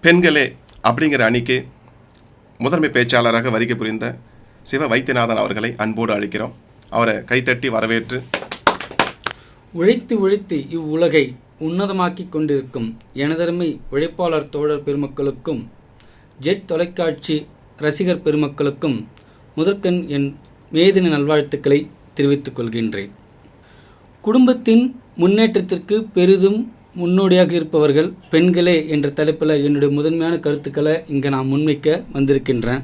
பெண்களே அப்படிங்கிற அணிக்கு முதன்மை பேச்சாளராக வருகை புரிந்த சிவ வைத்தியநாதன் அவர்களை அன்போடு அழைக்கிறோம். அவரை கைத்தட்டி வரவேற்று உழைத்து உழைத்து இவ்வுலகை உன்னதமாக்கி கொண்டிருக்கும் எனதருமை உழைப்பாளர் தோழர் பெருமக்களுக்கும் ஜெட் தொலைக்காட்சி ரசிகர் பெருமக்களுக்கும் முதற்கண் என் மேதின நல்வாழ்த்துக்களை தெரிவித்துக் கொள்கின்றேன். குடும்பத்தின் முன்னேற்றத்திற்கு பெரிதும் முன்னோடியாக இருப்பவர்கள் பெண்களே என்ற தலைப்பில் என்னுடைய முதன்மையான கருத்துக்களை இங்கே நான் முன்வைக்க வந்திருக்கின்றேன்.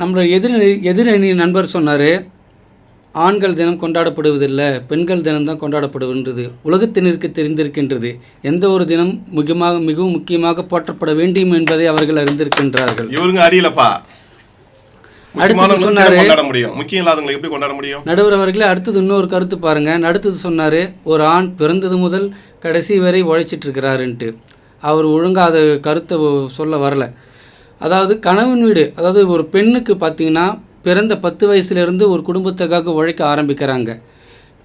நம்மளுடைய எதிரணி எதிரணி நண்பர் சொன்னார் ஆண்கள் தினம் கொண்டாடப்படுவதில்லை பெண்கள் தினம் தான் கொண்டாடப்படுகின்றது. உலகத்தினருக்கு தெரிந்திருக்கின்றது. எந்த ஒரு தினம் முக்கியமாக மிகவும் முக்கியமாக போற்றப்பட வேண்டும் என்பதை அவர்கள் அறிந்திருக்கின்றார்கள். இவருங்க அறியலப்பா. அடுத்தது முக்கியமானவங்களுக்கு சொன்னாரு. எப்படி கொண்டாட முடியும். முக்கியம் இல்லாதவங்களை எப்படி கொண்டாட முடியும்? நடுவர் அவர்களே அடுத்தது இன்னொரு கருத்து பாருங்க. அடுத்தது சொன்னார் ஒரு ஆண் பிறந்தது முதல் கடைசி வரை உழைச்சிட்டு இருக்கிறாருன்ட்டு. அவர் ஒழுங்கா அதை கருத்தை சொல்ல வரல. அதாவது கணவன் வீடு அதாவது ஒரு பெண்ணுக்கு பார்த்தீங்கன்னா பிறந்த பத்து வயசுலேருந்து ஒரு குடும்பத்துக்காக உழைக்க ஆரம்பிக்கிறாங்க.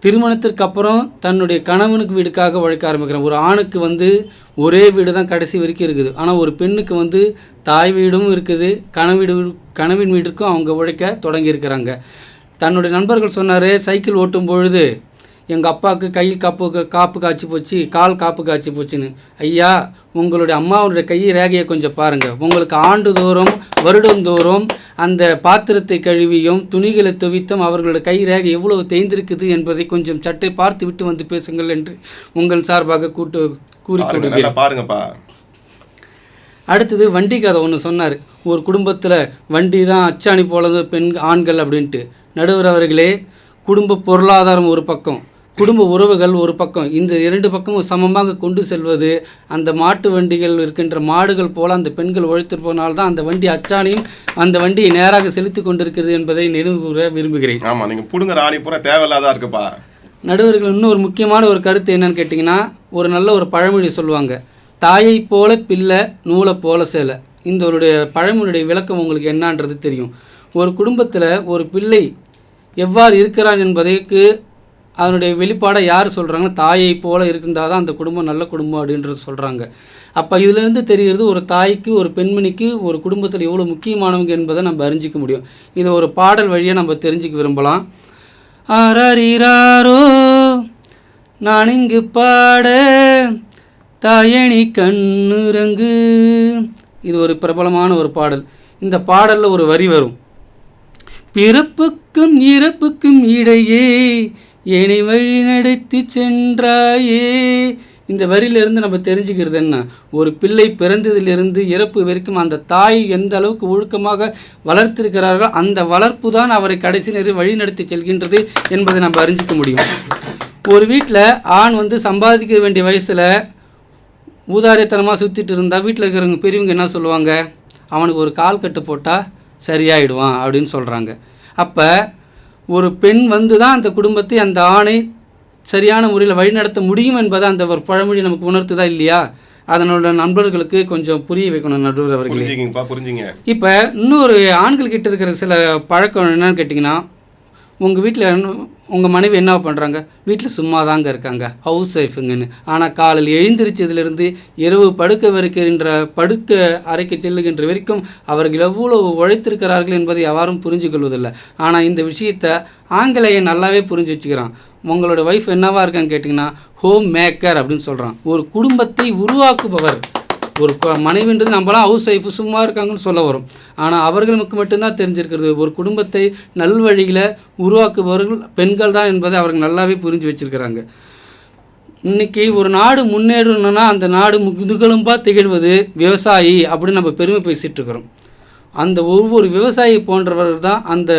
திருமணத்திற்கு அப்புறம் தன்னுடைய கணவனுக்கு வீடுக்காக உழைக்க ஆரம்பிக்கிறான். ஒரு ஆணுக்கு வந்து ஒரே வீடு தான் கடைசி வரைக்கும் இருக்குது. ஆனால் ஒரு பெண்ணுக்கு வந்து தாய் வீடும் இருக்குது கணவீடு கணவின் கணவன் அவங்க உழைக்க தொடங்கியிருக்கிறாங்க. தன்னுடைய நண்பர்கள் சொன்னார் சைக்கிள் ஓட்டும் பொழுது எங்கள் அப்பாவுக்கு கை காப்பு காப்பு காய்ச்சி போச்சு கால் காப்பு காய்ச்சி போச்சுன்னு. ஐயா உங்களுடைய அம்மாவுடைய கை ரேகையை கொஞ்சம் பாருங்கள் உங்களுக்கு ஆண்டுதோறும் வருடந்தோறும் அந்த பாத்திரத்தை கழுவியும் துணிகளை துவித்தும் அவர்களுடைய கை ரேகை எவ்வளவு தேய்ந்திருக்குது என்பதை கொஞ்சம் சற்றே பார்த்து விட்டு வந்து பேசுங்கள் என்று உங்கள் சார்பாக கூட்டு கூறிக்கொள்கிறேன் பாருங்கப்பா. அடுத்தது வண்டி கதை ஒன்று சொன்னார். ஒரு குடும்பத்தில் வண்டி தான் அச்சாணி போலது பெண் ஆண்கள் அப்படின்ட்டு. நடுவர் அவர்களே குடும்ப பொருளாதாரம் ஒரு பக்கம். குடும்ப உறவுகள் ஒரு பக்கம் இந்த இரண்டு பக்கமும் சமமாக கொண்டு செல்வது அந்த மாட்டு வண்டிகள் இருக்கின்ற மாடுகள் போல அந்த பெண்கள் உழைத்து போனால்தான் அந்த வண்டி அச்சாணியும் அந்த வண்டியை நேராக செலுத்தி கொண்டிருக்கிறது என்பதை நினைவு கூற விரும்புகிறேன். ஆமா நீங்க புடுங்குற ஆணி பூரா தேவையில்லாதா இருக்குப்பா. நடுவர்கள் இன்னும் ஒரு முக்கியமான ஒரு கருத்து என்னன்னு கேட்டிங்கன்னா ஒரு நல்ல ஒரு பழமொழி சொல்லுவாங்க. தாயை போல பிள்ளை நூலை போல சேலை. இந்த ஒரு பழமொழியுடைய விளக்கம் உங்களுக்கு என்னன்றது தெரியும். ஒரு குடும்பத்தில் ஒரு பிள்ளை எவ்வாறு இருக்கிறான் என்பதற்கு அதனுடைய வெளிப்பாடை யார் சொல்கிறாங்கன்னா தாயை போல இருந்தால் தான் அந்த குடும்பம் நல்ல குடும்பம் அப்படின்றது சொல்கிறாங்க அப்போ இதுலேருந்து தெரிகிறது ஒரு தாய்க்கு ஒரு பெண்மணிக்கு ஒரு குடும்பத்தில் எவ்வளோ முக்கியமானவங்க என்பதை நம்ம அறிஞ்சிக்க முடியும். இதை ஒரு பாடல் வழியாக நம்ம தெரிஞ்சுக்க விரும்பலாம். ஆராரிராரோ நான் இங்கு பாட தாயணி கண்ணுரங்கு இது ஒரு பிரபலமான ஒரு பாடல். இந்த பாடலில் ஒரு வரி வரும். பிறப்புக்கும் இறப்புக்கும் இடையே என்னை வழி நடத்தி சென்றாயே. இந்த வரியிலிருந்து நம்ம தெரிஞ்சுக்கிறது என்ன? ஒரு பிள்ளை பிறந்ததிலிருந்து இறப்பு வரைக்கும் அந்த தாய் எந்த அளவுக்கு ஒழுக்கமாக வளர்த்திருக்கிறார்களோ அந்த வளர்ப்பு தான் அவரை கடைசி நேரம் வழி நடத்தி செல்கின்றது என்பதை நம்ம அறிஞ்சிக்க முடியும். ஒரு வீட்டில் ஆண் வந்து சம்பாதிக்க வேண்டிய வயசில் ஊதாரியத்தனமாக சுற்றிட்டு இருந்தால் வீட்டில் இருக்கிறவங்க பெரியவங்க என்ன சொல்லுவாங்க? அவனுக்கு ஒரு கால் கட்டு போட்டால் சரியாயிடுவான் அப்படின்னு சொல்கிறாங்க அப்போ ஒரு பெண் வந்து தான் அந்த குடும்பத்தை அந்த ஆணை சரியான முறையில் வழிநடத்த முடியும் என்பதை அந்த ஒரு பழமொழி நமக்கு உணர்த்துதா இல்லையா? அதனோட நண்பர்களுக்கு கொஞ்சம் புரிய வைக்கணும் நடுவர் அவர்களே. புரிஞ்சுங்க. இப்போ இன்னொரு ஆண்கள் கிட்ட இருக்கிற சில பழக்கம் என்னன்னு கேட்டிங்கன்னா உங்கள் வீட்டில் உங்கள் மனைவி என்ன பண்ணுறாங்க வீட்டில் சும்மா தாங்க இருக்காங்க ஹவுஸ் ஒய்ஃபுங்கன்னு ஆனால் காலையில் எழுந்திரிச்சதுலேருந்து இரவு படுக்க வருகின்ற படுக்க அறைக்கு செல்லுகின்ற வரைக்கும் அவர்கள் எவ்வளவு உழைத்திருக்கிறார்கள் என்பதை யாரும் புரிஞ்சு கொள்வதில்லை ஆனால் இந்த விஷயத்தை ஆங்கிலேயன் நல்லாவே புரிஞ்சு வச்சுக்கிறான். உங்களோட ஒய்ஃப் என்னவா இருக்கான்னு கேட்டிங்கன்னா ஹோம் மேக்கர் அப்படின்னு சொல்கிறான் ஒரு குடும்பத்தை உருவாக்குபவர். ஒரு மனைவின்றது நம்மளாம் ஹவுஸ் ஒய்ஃப் சும்மா இருக்காங்கன்னு சொல்ல வரும் ஆனால் அவர்களுக்கு மட்டும்தான் தெரிஞ்சிருக்கிறது. ஒரு குடும்பத்தை நல்வழியில் உருவாக்குபவர்கள் பெண்கள் தான் என்பதை அவர்கள் நல்லாவே புரிஞ்சு வச்சிருக்கிறாங்க. இன்னைக்கு ஒரு நாடு முன்னேறணும்னா அந்த நாடு முதுகெலும்பாக திகழ்வது விவசாயி அப்படின்னு நம்ம பெருமை பேசிட்டு இருக்கிறோம். அந்த ஒவ்வொரு விவசாயி போன்றவர்கள் தான் அந்த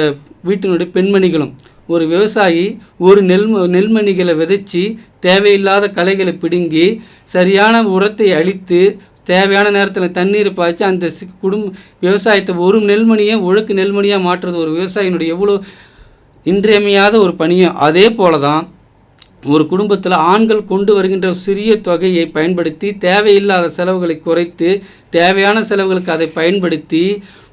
வீட்டினுடைய பெண்மணிகளும். ஒரு விவசாயி ஒரு நெல் நெல்மணிகளை விதைச்சி தேவையில்லாத களைகளை பிடுங்கி சரியான உரத்தை அழித்து தேவையான நேரத்தில் தண்ணீர் பாய்ச்சி அந்த குடும்ப விவசாயத்தை ஒரு நெல்மணியை ஒழுக்கு நெல்மணியாக மாற்றுறது ஒரு விவசாயினுடைய எவ்வளோ இன்றியமையாத ஒரு பணியும் அதே போல தான் ஒரு குடும்பத்தில் ஆண்கள் கொண்டு வருகின்ற சிறிய தொகையை பயன்படுத்தி தேவையில்லாத செலவுகளை குறைத்து தேவையான செலவுகளுக்கு அதை பயன்படுத்தி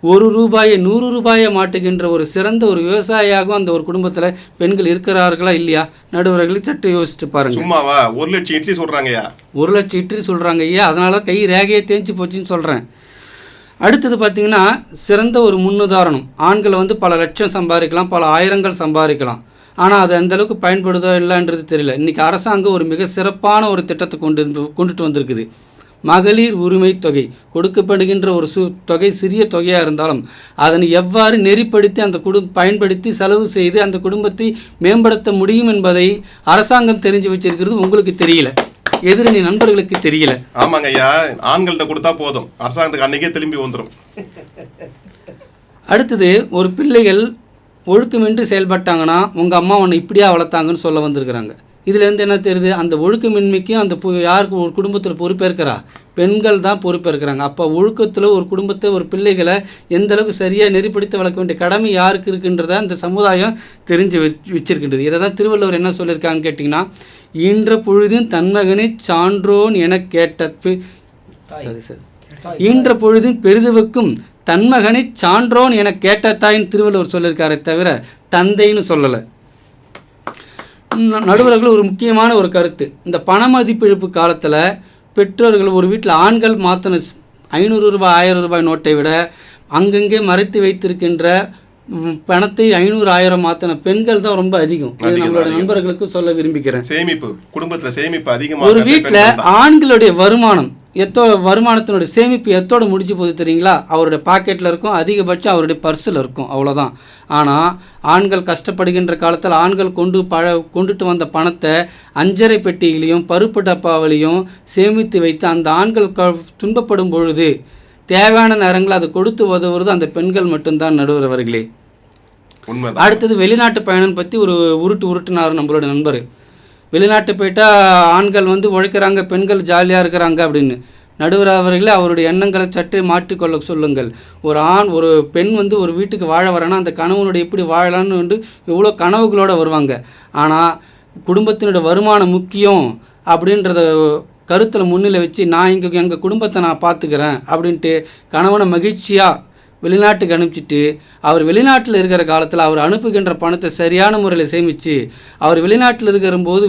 ஒரு ரூபாயை நூறு ரூபாயை மாட்டுகின்ற ஒரு சிறந்த ஒரு விவசாயியாகவும் அந்த ஒரு குடும்பத்தில் பெண்கள் இருக்கிறார்களா இல்லையா? நடுவர்களை சற்று யோசிச்சு பாருங்க. சும்மாவா? ஒரு லட்சம் இட்லி சொல்றாங்கய்யா. ஒரு லட்சம் இட்லி சொல்கிறாங்க ஐயா. அதனால கை ரேகையை தேய்ச்சி போச்சுன்னு சொல்கிறேன் அடுத்தது பார்த்தீங்கன்னா சிறந்த ஒரு முன்னுதாரணம். ஆண்கள் வந்து பல லட்சம் சம்பாதிக்கலாம் பல ஆயிரங்கள் சம்பாதிக்கலாம். ஆனால் அது அந்த அளவுக்கு பயன்படுதோ இல்லைன்றது தெரியல. இன்றைக்கி அரசாங்கம் ஒரு மிக சிறப்பான ஒரு திட்டத்தை கொண்டு கொண்டுட்டு வந்திருக்குது. மகளிர் உரிமை தொகை. கொடுக்கப்படுகின்ற ஒரு சு தொகை சிறிய தொகையாக இருந்தாலும் அதனை எவ்வாறு நெறிப்படுத்தி அந்த குடும் பயன்படுத்தி செலவு செய்து அந்த குடும்பத்தை மேம்படுத்த முடியும் என்பதை அரசாங்கம் தெரிஞ்சு வச்சிருக்கிறது உங்களுக்கு தெரியல. எதிரணி நண்பர்களுக்கு தெரியல. ஆமாங்க ஐயா. ஆண்கள்கிட்ட கொடுத்தா போதும். அரசாங்கத்துக்கு அன்னைக்கே திரும்பி வந்துடும் அடுத்தது ஒரு பிள்ளைகள் ஒழுக்கமின்றி செயல்பட்டாங்கன்னா உங்கள் அம்மா உன்னை இப்படியா வளர்த்தாங்கன்னு சொல்ல வந்திருக்கிறாங்க. இதுலேருந்து என்ன தெரியுது? அந்த ஒழுக்கமின்மைக்கும் அந்த பு- யாருக்கு ஒரு குடும்பத்தில் பொறுப்பேற்கிறா? பெண்கள் தான் பொறுப்பேற்கிறாங்க. அப்போ ஒழுக்கத்தில் ஒரு குடும்பத்தை ஒரு பிள்ளைகளை எந்த அளவுக்கு சரியாக நெறிப்படுத்தி வளர்க்க வேண்டிய கடமை யாருக்கு இருக்குன்றத அந்த சமுதாயம் தெரிஞ்சு வச்சு வச்சிருக்கின்றது. இதை தான் திருவள்ளுவர் என்ன சொல்லியிருக்காங்கன்னு கேட்டிங்கன்னா ஈன்ற பொழுதும் தன்மகனை சான்றோன் என கேட்ட பி- சரி சார். ஈன்ற பொழுதின் பெரிதுவுக்கும் தன்மகனை சான்றோன் என கேட்ட தாயின் திருவள்ளுவர் சொல்லியிருக்காரே தவிர தந்தைன்னு சொல்லலை. நடுவர்கள் ஒரு முக்கியமான ஒரு கருத்து. இந்த பண மதிப்பிழப்பு காலத்தில் பெற்றோர்கள் ஒரு வீட்டில் ஆண்கள் மாற்றின ஐநூறு ரூபாய் ஆயிரம் ரூபாய் நோட்டை விட அங்கங்கே மறைத்து வைத்திருக்கின்ற பணத்தை ஐநூறு ஆயிரம் மாற்றின பெண்கள் தான் ரொம்ப அதிகம். நம்மளோட. நண்பர்களுக்கு சொல்ல விரும்புகிறேன். சேமிப்பு குடும்பத்துல சேமிப்பு ஒரு அதிகமாக வீட்டில் ஆண்களுடைய வருமானம் எத்தோ வருமானத்தினுடைய சேமிப்பு எத்தோட முடிஞ்சு போகுது தெரியுங்களா? அவருடைய பாக்கெட்டில் இருக்கும் அதிகபட்சம் அவருடைய பர்ஸில் இருக்கும் அவ்வளோதான் ஆனால் ஆண்கள் கஷ்டப்படுகின்ற காலத்தில் ஆண்கள் கொண்டு பழ கொண்டுட்டு வந்த பணத்தை அஞ்சரை பெட்டியிலையும் பருப்பு டப்பாவிலையும் சேமித்து வைத்து அந்த ஆண்கள் க துன்பப்படும் பொழுது தேவையான நேரங்கள் அதை கொடுத்து உதவுறது அந்த பெண்கள் மட்டும்தான் நடுவர் அவர்களே அடுத்தது வெளிநாட்டு பயணம் பற்றி ஒரு உருட்டு உருட்டுனார் நம்மளோட நண்பர். வெளிநாட்டு போயிட்டா ஆண்கள் வந்து உழைக்கிறாங்க பெண்கள் ஜாலியாக இருக்கிறாங்க அப்படின்னு. நடுவர் அவர்களே அவருடைய எண்ணங்களை சற்றே மாற்றிக்கொள்ள சொல்லுங்கள். ஒரு ஆண் ஒரு பெண் வந்து ஒரு வீட்டுக்கு வாழ வரேன்னா அந்த கணவனுடைய எப்படி வாழலாம்னு வந்து எவ்வளோ கனவுகளோடு வருவாங்க. ஆனால் குடும்பத்தினுடைய வருமானம் முக்கியம் அப்படின்றத கருத்தில் முன்னிலை வச்சு நான் இங்கே எங்கள் குடும்பத்தை நான் பார்த்துக்கிறேன் அப்படின்ட்டு கணவனை மகிழ்ச்சியாக வெளிநாட்டுக்கு அனுப்பிச்சிட்டு அவர் வெளிநாட்டில் இருக்கிற காலத்தில் அவர் அனுப்புகின்ற பணத்தை சரியான முறையில் சேமித்து அவர் வெளிநாட்டில் இருக்கிறபோது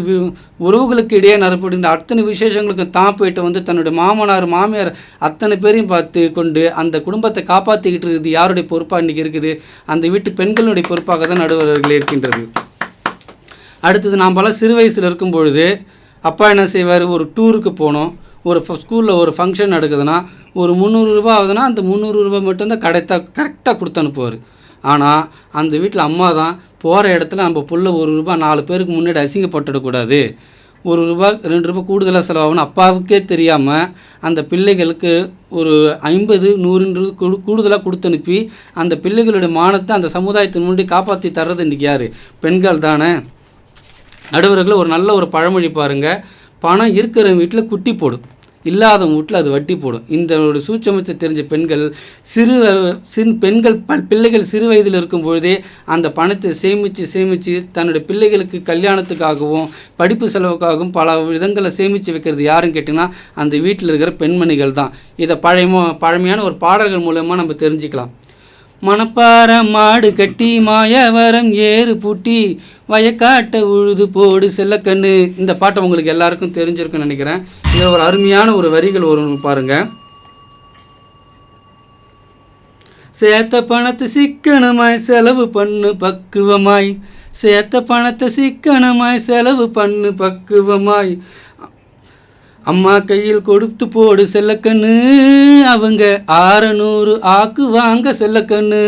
உறவுகளுக்கு இடையே நடப்படுகின்ற அத்தனை விசேஷங்களுக்கும் தான் போயிட்டு வந்து தன்னுடைய மாமனார் மாமியார் அத்தனை பேரையும் பார்த்து கொண்டு அந்த குடும்பத்தை காப்பாற்றிக்கிட்டு இருக்குது. யாருடைய பொறுப்பாக இன்றைக்கி இருக்குது? அந்த வீட்டு பெண்களுடைய பொறுப்பாக தான் நடுவர்கள் இருக்கின்றது. அடுத்தது நாம் பல சிறு வயசில் இருக்கும் பொழுது அப்பா என்ன செய்வார்? ஒரு டூருக்கு போனோம். ஒரு ஸ்கூலில் ஒரு ஃபங்க்ஷன் நடக்குதுன்னா ஒரு முந்நூறு ரூபா ஆகுதுன்னா அந்த முந்நூறு ரூபாய் மட்டும்தான் கடைத்தா கரெக்டாக கொடுத்து அனுப்புவார். ஆனால் அந்த வீட்டில் அம்மா தான் போகிற இடத்துல நம்ம புள்ள ஒரு ரூபா நாலு பேருக்கு முன்னாடி அசிங்கப்பட்டுடக்கூடாது. ஒரு ரூபா ரெண்டு ரூபாய் கூடுதலாக செலவாகணும் அப்பாவுக்கே தெரியாமல் அந்த பிள்ளைகளுக்கு ஒரு ஐம்பது நூறுன்றது கூடு கூடுதலாக கொடுத்து அனுப்பி அந்த பிள்ளைகளுடைய மானத்தை அந்த சமுதாயத்தின் முன்னாடி காப்பாற்றி தர்றது இன்றைக்கி யார்? பெண்கள் தானே? நடுவர்களை ஒரு நல்ல ஒரு பழமொழி பாருங்கள் பணம் இருக்கிற வீட்டில் குட்டி போடும் இல்லாதவங்க வீட்டில் அது வட்டி போடும் இந்த ஒரு சூட்சமத்தை தெரிஞ்ச பெண்கள் சிறு சின் பெண்கள் ப பிள்ளைகள் சிறு வயதில் இருக்கும் பொழுதே அந்த பணத்தை சேமித்து சேமித்து தன்னுடைய பிள்ளைகளுக்கு கல்யாணத்துக்காகவும் படிப்பு செலவுக்காகவும் பல விதங்களை சேமித்து வைக்கிறது யாருன்னு கேட்டிங்கன்னா அந்த வீட்டில் இருக்கிற பெண்மணிகள் தான். இதை பழைய பழமையான ஒரு பாடல்கள் மூலயமா நம்ம தெரிஞ்சுக்கலாம். மணப்பாற மாடு கட்டி மாயவரம் ஏறு பூட்டி வயக்காட்ட உழுது போடு செல்லக்கண்ணு. இந்த பாட்டை உங்களுக்கு எல்லாருக்கும் தெரிஞ்சிருக்குன்னு நினைக்கிறேன். இதில் ஒரு அருமையான ஒரு வரிகள் வரும் பாருங்க. சேர்த்த பணத்தை சிக்கனமாய் செலவு பண்ணு பக்குவமாய். சேர்த்த பணத்தை சிக்கனமாய் செலவு பண்ணு பக்குவமாய். அம்மா கையில் கொடுத்து போடு செல்லக்கண்ணு. அவங்க ஆறுநூறு ஆக்குவாங்க செல்லக்கண்ணு.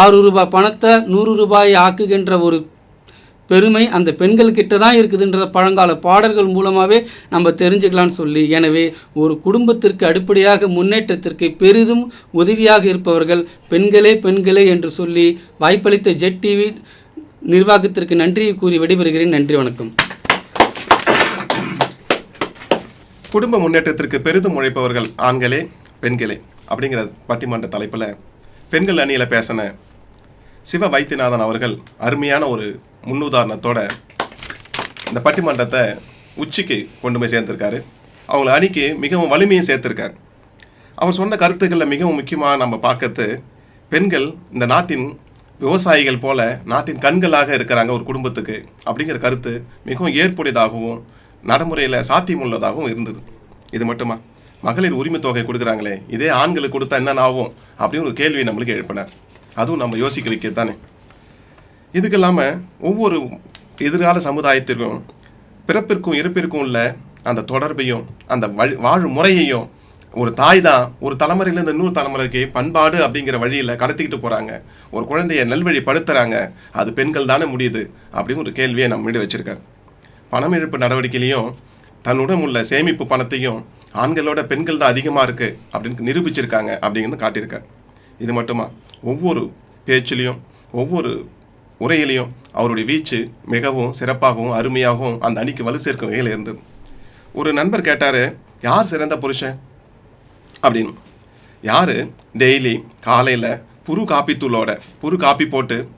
ஆறு ரூபாய் பணத்தை நூறு ரூபாய் ஆக்குகின்ற ஒரு பெருமை அந்த பெண்கள்கிட்ட தான் இருக்குதுன்ற பழங்கால பாடல்கள் மூலமாகவே நம்ம தெரிஞ்சுக்கலாம்னு சொல்லி. எனவே ஒரு குடும்பத்திற்கு அடிப்படையாக முன்னேற்றத்திற்கு பெரிதும் உதவியாக இருப்பவர்கள் பெண்களே பெண்களே என்று சொல்லி வாய்ப்பளித்த ஜெட் டிவி நிர்வாகத்திற்கு நன்றி கூறி விடைபெறுகிறேன். நன்றி வணக்கம். குடும்ப முன்னேற்றத்திற்கு பெரிதும் உழைப்பவர்கள் ஆண்களே பெண்களே அப்படிங்கிற பட்டிமன்ற தலைப்பில் பெண்கள் அணியில் பேசின சிவ வைத்தியநாதன் அவர்கள் அருமையான ஒரு முன்னுதாரணத்தோட இந்த பட்டிமன்றத்தை உச்சிக்கு கொண்டு போய் சேர்த்துருக்காரு. அவங்கள அணிக்கு மிகவும் வலிமையும் சேர்த்துருக்காரு. அவர் சொன்ன கருத்துக்களில் மிகவும் முக்கியமாக நம்ம பார்க்கறது பெண்கள் இந்த நாட்டின் விவசாயிகள் போல நாட்டின் கண்களாக இருக்கிறாங்க ஒரு குடும்பத்துக்கு அப்படிங்கிற கருத்து மிகவும் ஏற்புடையதாகவும் நடைமுறையில் சாத்தியமுள்ளதாகவும் இருந்தது. இது மட்டுமா? மகளிர் உரிமை தொகை கொடுக்குறாங்களே இதே ஆண்களுக்கு கொடுத்தா என்னென்ன ஆகும்? அப்படின்னு ஒரு கேள்வி நம்மளுக்கு எழுப்பினார். அதுவும் நம்ம யோசிக்க வைக்கிறது தானே. இதுக்கு இல்லாமல் ஒவ்வொரு எதிர்கால சமுதாயத்திற்கும் பிறப்பிற்கும் இறப்பிற்கும் உள்ள அந்த தொடர்பையும் அந்த வழி வாழும் முறையையும் ஒரு தாய் தான் ஒரு தலைமுறையிலேருந்து இன்னொரு தலைமுறைக்கு பண்பாடு அப்படிங்கிற வழியில் கடத்திக்கிட்டு போகிறாங்க ஒரு குழந்தைய நல்வழி அது பெண்கள் தானே முடியுது அப்படின்னு ஒரு கேள்வியை நம்ம முன்னாடி வச்சுருக்காரு. பணம் இழப்பு நடவடிக்கையிலையும் தன்னுடன் உள்ள சேமிப்பு பணத்தையும் ஆண்களோட பெண்கள் தான் அதிகமாக இருக்குது அப்படின்னு நிரூபிச்சிருக்காங்க அப்படிங்கிறது காட்டியிருக்கேன் இது மட்டுமா? ஒவ்வொரு பேச்சிலையும் ஒவ்வொரு உரையிலையும் அவருடைய வீச்சு மிகவும் சிறப்பாகவும் அருமையாகவும் அந்த அணிக்கு வலு சேர்க்கும் வகையில் இருந்தது. ஒரு நண்பர் கேட்டார் யார் சிறந்த புருஷன்? அப்படின்னு. யார்? டெய்லி காலையில் புரு காப்பித்தூளோட புரு காப்பி போட்டு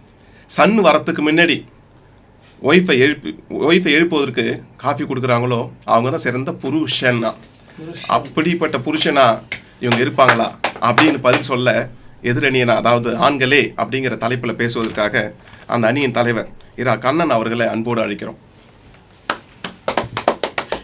சன் வரத்துக்கு முன்னாடி ஒய்ஃபை எழுப்பி ஒய்ஃபை எழுப்புவதற்கு காஃபி கொடுக்குறாங்களோ அவங்க தான் சிறந்த புருஷன்னா. அப்படிப்பட்ட புருஷனா இவங்க இருப்பாங்களா? அப்படின்னு பதில் சொல்ல எதிரணியனா அதாவது ஆண்களே அப்படிங்கிற தலைப்பில் பேசுவதற்காக அந்த அணியின் தலைவர் இரா கண்ணன் அவர்களை அன்போடு அழைக்கிறோம்.